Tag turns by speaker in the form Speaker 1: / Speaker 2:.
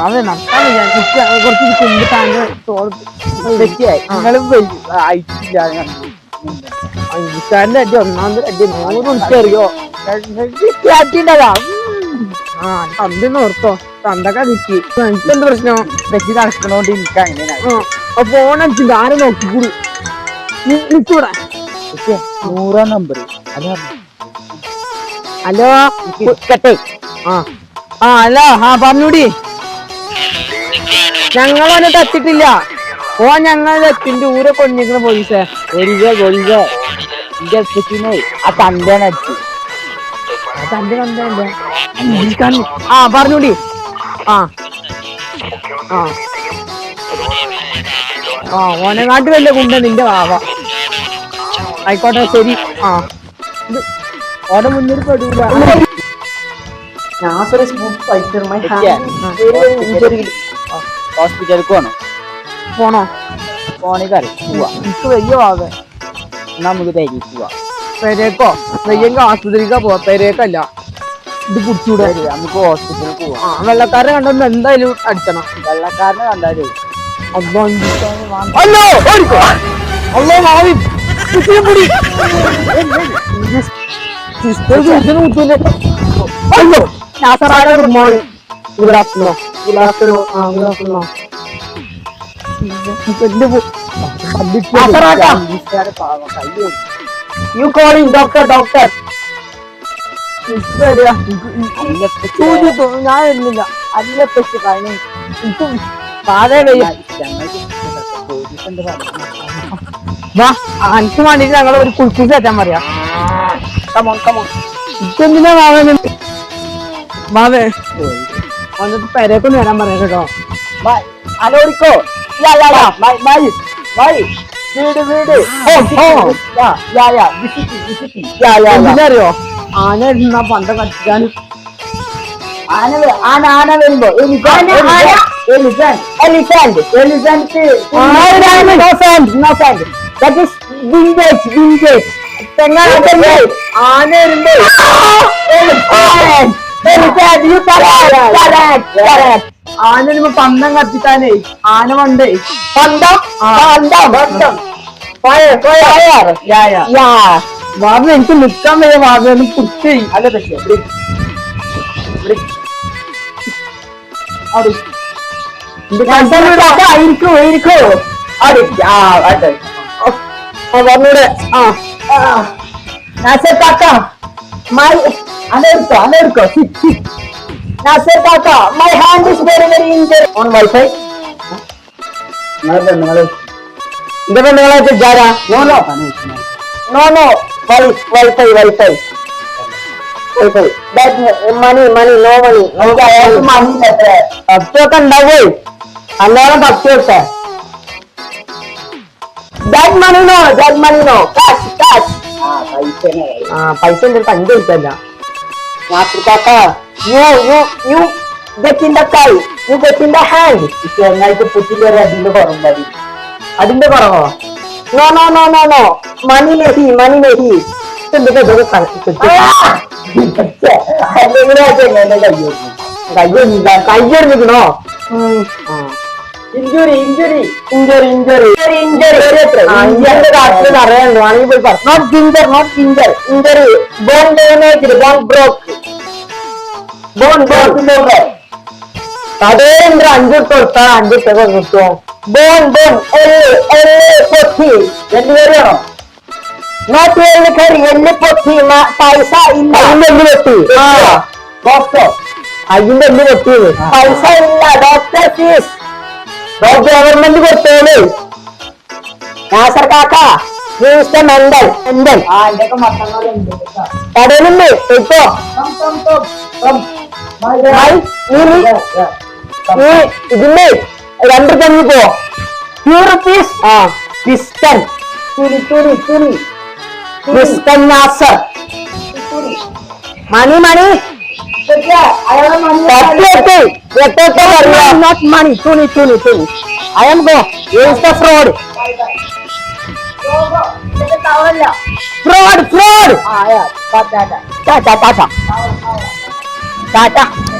Speaker 1: അതെ നടക്കാൻ കുറച്ച്
Speaker 2: നിങ്ങളും അയച്ചില്ല
Speaker 1: അഞ്ചാന്റെ അടി ഒന്നാമത് അടി നൂറ്
Speaker 2: അടിണ്ടതാ
Speaker 1: ആ ഓർത്തോ. തന്തൊക്കെ നിക്കി എനിക്കെന്ത് പ്രശ്നം?
Speaker 2: തെറ്റി നടക്കണോണ്ട് എനിക്ക്
Speaker 1: അങ്ങനെ ഫോൺ അടിച്ചിട്ട് ആരെ നോക്കിക്കൂടി? നിൽക്കൂടെ.
Speaker 2: നൂറാം നമ്പർ.
Speaker 1: ഹലോ.
Speaker 2: കട്ടെ.
Speaker 1: ആ. ആ ഹലോ. ആ പറഞ്ഞൂടി. ഞങ്ങളോനെ എത്തിട്ടില്ല ഓ ഞങ്ങൾ എത്തിന്റെ ഊരെ കൊണ്ടിരിക്കുന്ന പോലീസേ
Speaker 2: ഒരിക ഒരിക എന്റെ അച്ഛനെ ആ തന്താണ് അടിച്ചു
Speaker 1: തന്റെ കണ്ടേ ആ പറഞ്ഞൂടി. ആ. ആ. ആ നാട്ടിൽ വല്ല കുണ്ട നിന്റെ വാവ. ആയിക്കോട്ടെ ശരി. ആ. ഓടെ മുന്നിൽ പെടൂല.
Speaker 2: ഹോസ്പിറ്റലിൽ പോകണം
Speaker 1: പോണോ?
Speaker 2: കറി. പോവാ.
Speaker 1: എനിക്ക് വയ്യ വാവേ.
Speaker 2: നമുക്ക് തരി പോവാ
Speaker 1: പെരേക്കോ? വയ്യെങ്കിൽ ആസ്പത്രിക്കാ പോവാ. പെരേക്കല്ല. ഇത് കുടിച്ചൂടെ?
Speaker 2: നമുക്ക് ഹോസ്പിറ്റലിൽ പോവാം.
Speaker 1: ആ വെള്ളക്കാരെ കണ്ടൊന്ന് എന്തായാലും അടിച്ചണം.
Speaker 2: വെള്ളക്കാരനെ കണ്ടാലേ.
Speaker 1: അല്ലോ അല്ലോ മാവി പിടി. സിസ്റ്റർ കുടിച്ചിന് കുട്ടൂലെ അല്ലോ നാസറാടെ good morning. Good afternoon good afternoon ആ good afternoon you calling doctor doctor ഞാൻ എനിക്ക് പാതേ വയ്യ വാ എനിക്ക് വേണ്ടിട്ട് ഞങ്ങൾ ഒരു കുൽക്കൂസ് കയറ്റാൻ പറയാ. കമോൺ കമോൺ ഇതെന്തിനാ മാവേ മാവേ വന്നിട്ട് പെരേക്കൊന്ന് വരാൻ പറയാം കേട്ടോ.
Speaker 2: അലോടിക്കോ വീട് വീട്.
Speaker 1: ഓ, ഓ.
Speaker 2: Yeah yeah yeah. Visit visit yeah yeah yeah.
Speaker 1: എന്തിനറിയോ? ആന ഇരുന്ന പണ്ട കത്തിക്കാൻ
Speaker 2: ആന ആന ആന വരുമ്പോ എലിസാൻഡ് എലിഫന്റ്. എലിഫന്റ്.
Speaker 1: ആന വരുമ്പോ
Speaker 2: elephant you correct correct correct
Speaker 1: ആന വരുമ്പോ പന്തം കത്തിക്കാനേ ആന പണ്ടേ
Speaker 2: പന്തം? പന്തം പന്തം. Fire fire
Speaker 1: yeah yeah.
Speaker 2: Yeah.
Speaker 1: Babu എനിക്ക് നിക്കാൻ വയ്യ ബാബു ഒന്ന് കുത്തി.
Speaker 2: അല്ല പക്ഷേ ഇരിക്കോ. ഇരിക്കോ അടി ആ അതെ
Speaker 1: പറഞ്ഞൂടെ ആ ആ.
Speaker 2: നാസർ കാക്ക മൈ അതെടുക്കോ അതെടുക്കോ സിറ്റ് സിറ്റ് നാസർ കാക്ക my hand is very very injure on wifi നിങ്ങളെ പെണ്ണുങ്ങളെ
Speaker 1: എന്റെ പെണ്ണുങ്ങളെ വിചാരാ
Speaker 2: no no no no why wifi wifi wifi money money no money നമുക്ക് അയാൾക്ക് മണി ഇല്ല
Speaker 1: പത്തൊക്കെ ഉണ്ടാവേ
Speaker 2: അല്ലാതെ പത്ത് കൊടുത്തേ that money no that money no കാശ് കാശ് ആ പൈസ
Speaker 1: ആ പൈസ എന്റെ പഞ്ച് കൊടുത്തല്ല
Speaker 2: നാട്ടുകാക്ക you you you get in the കൈ you get in the hand ചെങ്ങായിട്ട് പുറ്റിന്റെ ഒരു അതിന്റെ കുറവ് മതി
Speaker 1: അതിന്റെ കുറവോ
Speaker 2: no no no no no money നെഹി money നെഹി
Speaker 1: കയ്യെടുക്കണോ
Speaker 2: injury injury injury injury injury
Speaker 1: ഇഞ്ചിന്റെ കാട്ടിൽ അറിയാണ്ട് ആണെങ്കിൽ പോയി പറഞ്ഞു
Speaker 2: not ginger not ginger. Injury bone damage bone broke bone broke
Speaker 1: കടേന്ദ്ര അഞ്ചു കൊടുത്താൽ അഞ്ചു ടെക കിട്ടുമോ
Speaker 2: ബോൺ ബോൺ എല്ല് എല്ല് പൊട്ടി എല്ല് കയറിയാണോ നോട്ട് എല്ല് കയറി എല്ല് പൊട്ടി മ- പൈസ ഇല്ല.
Speaker 1: അതിന്റെ
Speaker 2: ഡോക്ടർ
Speaker 1: പറ്റിയത്
Speaker 2: പൈസ ഇല്ല. ഡോക്ടർ ഫീസ് రోజు ఎవరి మంది కొట్టేది నాసర్ కాక
Speaker 1: చూస్తే మందల్
Speaker 2: మందల్ పడేనుంది పెట్టుకో ఇది రెండు కనిపో two
Speaker 1: rupees
Speaker 2: piston piston Nasar money money I am not
Speaker 1: money. Tony, Tony,
Speaker 2: Tony. I am go. Where is the fraud? Fraud, fraud. Ah, yeah. Tata, tata. Tata, tata. Tata.